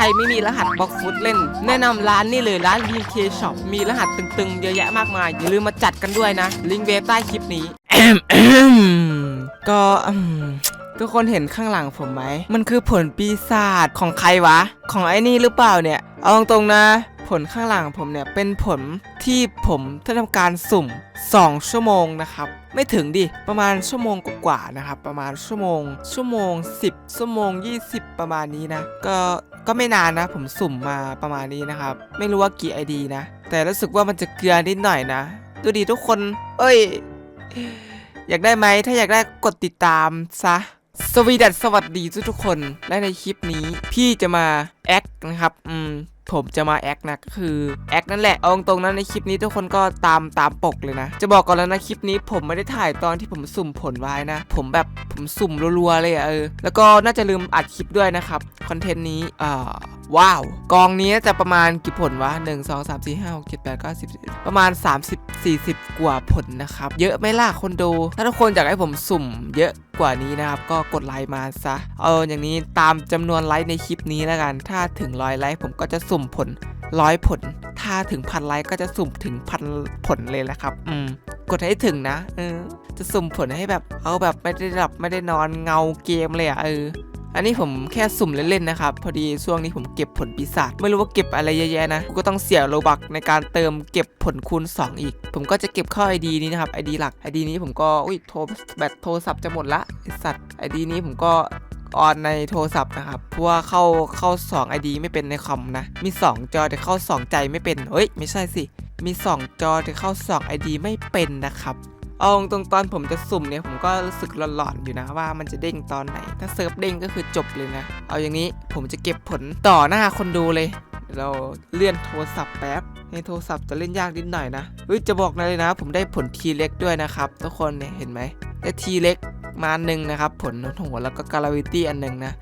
รไม่มีรหัสบล็อกฟุตเล่น แนะนำร้านนี่เลยร้าน BK Shop มีรหัสตึงๆ เยอะแยะมากมาย อย่าลืมมาจัดกันด้วยนะ ลิงก์เว็บใต้คลิปนี้ก็ทุกคนเห็นข้างหลังผมไหม มันคือผลปีศาจของใครวะ ของไอ้นี่หรือเปล่าเนี่ย เอาตรงๆนะ ผลข้างหลังผมเนี่ยเป็นผลที่ผมได้ทำการสุ่ม 2 ชั่วโมงนะครับ ไม่ถึงดิ ประมาณชั่วโมงกว่าๆนะครับ ประมาณชั่วโมง ชั่วโมง 10 ชั่วโมง 20 ประมาณนี้นะ ก็ก็ไม่นานนะ ผมสุ่มมาประมาณนี้นะครับ ไม่รู้ว่ากี่ไอดีนะ แต่รู้สึกว่ามันจะเกลือนิดหน่อยนะ ดูดีทุกคน เอ้ย อยากได้ไหม ถ้าอยากได้กดติดตามซะสวีดัสสวัสดีทุกทุกคน และในคลิปนี้พี่จะมาแอคนะครับ อืม ผมจะมาแอคนะก็คือแอคนั่นแหละเอาตรงนั้นในคลิปนี้ทุกคนก็ตามตามปกเลยนะ จะบอกก่อนแล้วนะคลิปนี้ผมไม่ได้ถ่ายตอนที่ผมสุ่มผลไว้นะ ผมแบบผมสุ่มรัวๆเลยอะเออแล้วก็น่าจะลืมอัดคลิปด้วยนะครับคอนเทนต์นี้อ่า ว้าว กองนี้จะประมาณกี่ผลวะ 1 2 3 4 5 6 7 8 9 10 ประมาณ 30 40 กว่าผลนะครับ เยอะไหม่ล่ะคนดู ถ้าทุกคนอยากให้ผมสุ่มเยอะกว่านี้นะครับ ก็กดไลค์มาซะ เอาอย่างนี้ตามจำนวนไลค์ในคลิปนี้แล้วกัน ถ้าถึงร้อยไลค์ผมก็จะสุ่มผลร้อยผล ถ้าถึงพันไลค์ก็จะสุ่มถึงพันผลเลยแหละครับ อืม กดให้ถึงนะ เออ จะสุ่มผลให้แบบ เอาแบบไม่ได้หลับไม่ได้นอนเงาเกมเลยอะเออ อันนี้ผมแค่สุ่มเล่นๆนะครับ พอดีช่วงนี้ผมเก็บผลปีศาจไม่รู้ว่าเก็บอะไรเยอะแยะนะกูก็ต้องเสียโลบักในการเติมเก็บผลคูณ 2 อีก ผมก็จะเก็บเข้า ID นี้นะครับ ID หลัก ID นี้ผมก็อุ้ยโทรแบตโทรศัพท์จะหมดละสัตว์ ID นี้ผมก็ออนในโทรศัพท์นะครับ เพราะว่าเข้าเข้า 2 ID ไม่เป็นในคอมนะ มี 2 จอแต่เข้า 2 ใจไม่เป็น เฮ้ย ไม่ใช่สิ มี 2 จอแต่เข้า 2 ID ไม่เป็นนะครับ เอาตรงตอนผมจะสุ่มเนี่ยผมก็รู้สึกหลอนๆอยู่นะว่ามันจะเด้งตอนไหน ถ้าเซิร์ฟเด้งก็คือจบเลยนะ เอาอย่างนี้ผมจะเก็บผลต่อหน้าคนดูเลย เราเลื่อนโทรศัพท์แป๊บในโทรศัพท์จะเล่นยากนิดหน่อยนะเฮ้ยจะบอกนะเลยนะ ผมได้ผลทีเล็กด้วยนะครับทุกคนเนี่ยเห็นไหมได้ทีเล็กมาหนึ่งนะครับ ผลหัวแล้วก็การาวิตี้อันหนึ่งนะ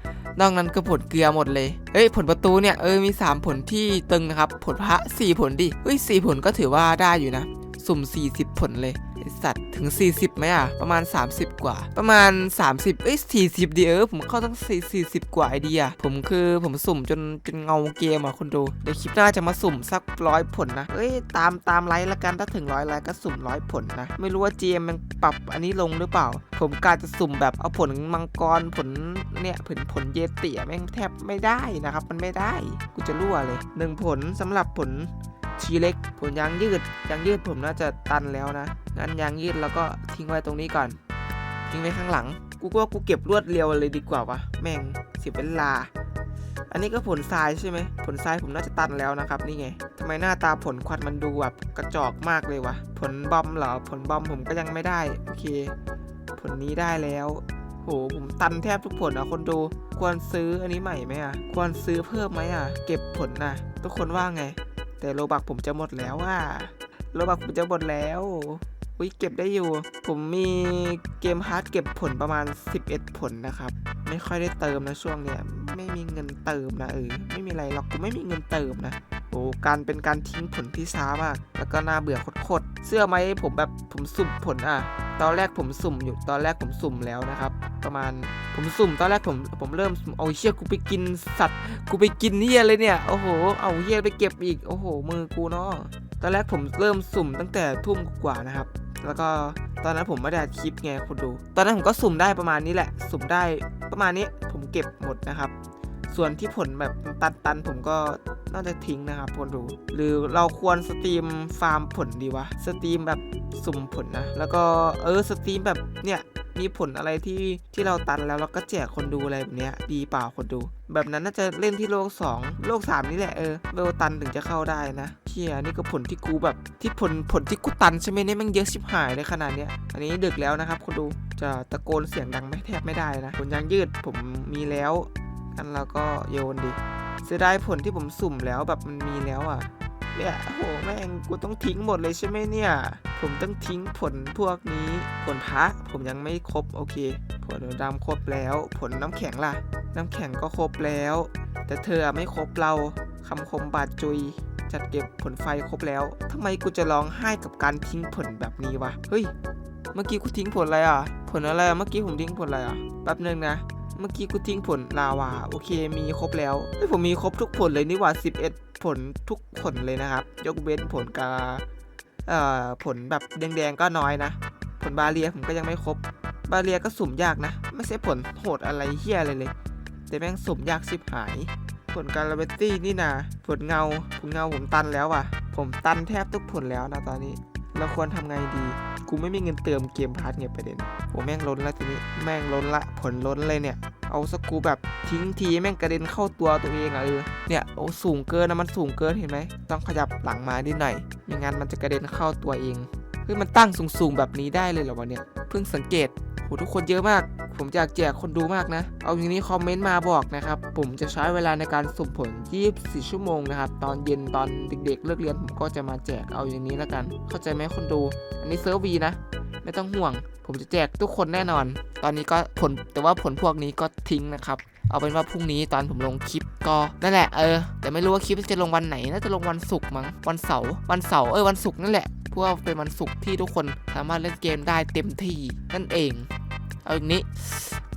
นอกนั้นก็ผลเกลือหมดเลยเฮ้ยผลประตูเนี่ยเออมี 3 ผลที่ตึงนะครับ ผลพระ 4 ผลดิ เฮ้ย 4 ผลก็ถือว่าได้อยู่นะ สุ่ม 40 ผลเลยไอสัตว์ถึง 40ไหมอะ ประมาณ 30 กว่า ประมาณ 30 เอ้ย 40 ดีเออ ผมเข้าตั้ง4 40 กว่าไอเดีย ผมคือผมสุ่มจนจนเงาเกมอะคนดูเดี๋ยวคลิปหน้าจะมาสุ่มสักร้อยผลนะ เอ้ย ตามตามไลค์ละกันถ้าถึงร้อยไลค์ก็สุ่มร้อยผลนะ ไม่รู้ว่า GM มันปรับอันนี้ลงหรือเปล่า ผมกาจะสุ่มแบบเอาผลมังกรผลเนี่ยผลผลเยติอะแม่งแทบไม่ได้นะครับ มันไม่ได้ กูจะรั่วเลยหนึ่งผลสำหรับผล ทีเล็กผลยางยืดยางยืดผมน่าจะตันแล้วนะงั้นยางยืดแล้วก็ทิ้งไว้ตรงนี้ก่อน ทิ้งไว้ข้างหลัง กูก็ว่ากูเก็บรวดเร็วเลยดีกว่าวะแม่งเสียเวลา อันนี้ก็ผลทรายใช่ไหมผลทรายผมน่าจะตันแล้วนะครับนี่ไงทำไมหน้าตาผลควันมันดูแบบกระจอกมากเลยวะผลบอมเหรอผลบอมผมก็ยังไม่ได้โอเค ผลนี้ได้แล้วโหผมตันแทบทุกผลอะคนดูควรซื้ออันนี้ใหม่ไหมอะควรซื้อเพิ่มไหมอะเก็บผลนะทุกคนว่าไง แต่โลบักผมจะหมดแล้วว่าโลบักผมจะหมดแล้วอุ้ยเก็บได้อยู่ ผมมีเกมฮาร์ดเก็บผลประมาณ 11 ผลนะครับ ไม่ค่อยได้เติมนะช่วงเนี้ยไม่มีเงินเติมนะเออไม่มีอะไรหรอกกูไม่มีเงินเติมนะโอ้การเป็นการทิ้งผลที่ช้ามาก แล้วก็น่าเบื่อโคตรเสื้อไหมผมแบบผมสุ่มผลอะ ตอนแรกผมสุ่มอยู่ตอนแรกผมสุ่มแล้วนะครับ ประมาณผมสุ่มตอนแรกผมผมเริ่มเอาเชี่ยกูไปกินสัตว์กูไปกินเฮียเลยเนี่ยโอ้โหเอาเฮียไปเก็บอีกโอ้โห มือกูเนาะตอนแรกผมเริ่มสุ่มตั้งแต่ทุ่มกว่านะครับ แล้วก็ตอนนั้นผมไม่ได้คลิปไงคุณดู ตอนนั้นผมก็สุ่มได้ประมาณนี้แหละ สุ่มได้ประมาณนี้ผมเก็บหมดนะครับ ส่วนที่ผลแบบตันๆ ผมก็น่าจะทิ้งนะครับคนดู หรือเราควรสตรีมฟาร์มผลดีวะ สตรีมแบบสุ่มผลนะ แล้วก็เออสตรีมแบบเนี่ยมีผลอะไรที่ที่เราตันแล้วเราก็แจกคนดูอะไรแบบเนี้ยดีเปล่าคนดู แบบนั้นน่าจะเล่นที่โลก 2 โลก 3 นี่แหละเออโลตันถึงจะเข้าได้นะเชี่ยนี่ก็ผลที่กูแบบที่ผลผลที่กูตันใช่ไหมเนี่ยมันเยอะชิบหายเลยขนาดเนี้ยอันนี้ดึกแล้วนะครับคนดูจะตะโกนเสียงดังไม่แทบไม่ได้นะผลยางยืดผมมีแล้ว งั้นเราก็โยนดิเสียดายผลที่ผมสุ่มแล้วแบบมันมีแล้วอะเนี่ยโอ้โหแม่งกูต้องทิ้งหมดเลยใช่ไหมเนี่ย ผมต้องทิ้งผลพวกนี้ผลพระผมยังไม่ครบโอเค ผลดำครบแล้ว ผลน้ำแข็งล่ะ น้ำแข็งก็ครบแล้ว แต่เธอไม่ครบเราคำคมบาดจุย จัดเก็บผลไฟครบแล้วทำไมกูจะร้องไห้กับการทิ้งผลแบบนี้วะเฮ้ยเมื่อกี้กูทิ้งผลอะไรอะ ผลอะไรอะเมื่อกี้ผมทิ้งผลอะไรอะแป๊บนึงนะ เมื่อกี้กูทิ้งผลลาวาโอเคมีครบแล้วเฮ้ยผมมีครบทุกผลเลยนี่หว่า 11 ผลทุกผลเลยนะครับ ยกเว้นผลกาเอ่อผลแบบแดงๆก็น้อยนะ ผลบาเรียผมก็ยังไม่ครบ บาเรียก็สุ่มยากนะ ไม่ใช่ผลโหดอะไรเฮี้ยอะไรเลย แต่แม่งสุ่มยากชิบหาย ผลการาเบตตี้นี่นะผลเงาผลเงาผมตันแล้วอะ ผมตันแทบทุกผลแล้วนะตอนนี้ เราควรทำไงดีกูไม่มีเงินเติมเกมพาร์ทเนี่ยประเด็นโอ้แม่งล้นแล้วทีนี้ แม่งล้นละผลล้นเลยเนี่ย เอาสกูแบบทิ้งทีแม่งกระเด็นเข้าตัวตัวเองอะเออเนี่ยโอ้สูงเกินนะมันสูงเกินเห็นไหมต้องขยับหลังมานิดหน่อยไม่งั้นมันจะกระเด็นเข้าตัวเองเฮ้ยมันตั้งสูงๆแบบนี้ได้เลยเหรอวะเนี่ยเพิ่งสังเกตโหทุกคนเยอะมาก ผมอยากแจกคนดูมากนะ เอาอย่างนี้คอมเมนต์มาบอกนะครับ ผมจะใช้เวลาในการสุ่มผล 24 ชั่วโมงนะครับ ตอนเย็นตอนเด็กๆเลิกเรียนผมก็จะมาแจกเอาอย่างนี้แล้วกัน เข้าใจไหมคนดู อันนี้เซิร์ฟวีนะ ไม่ต้องห่วง ผมจะแจกทุกคนแน่นอน ตอนนี้ก็ผลแต่ว่าผลพวกนี้ก็ทิ้งนะครับเอาเป็นว่าพรุ่งนี้ตอนผมลงคลิปก็นั่นแหละเออ แต่ไม่รู้ว่าคลิปจะลงวันไหนน่าจะลงวันศุกร์มั้งวันเสาร์วันเสาร์เออวันศุกร์นั่นแหละเพราะว่าเป็นวันศุกร์ที่ทุกคนสามารถเล่นเกมได้เต็มที่นั่นเอง เอาอย่างนี้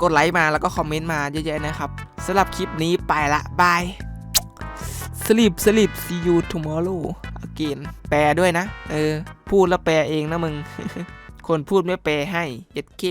กดไลค์มาแล้วก็คอมเมนต์มาเยอะๆนะครับสำหรับคลิปนี้ไปละบาย sleep sleep see you tomorrow again แปลด้วยนะ เออ พูดแล้วแปลเองนะมึง คนพูดไม่แปลให้เย็ดเค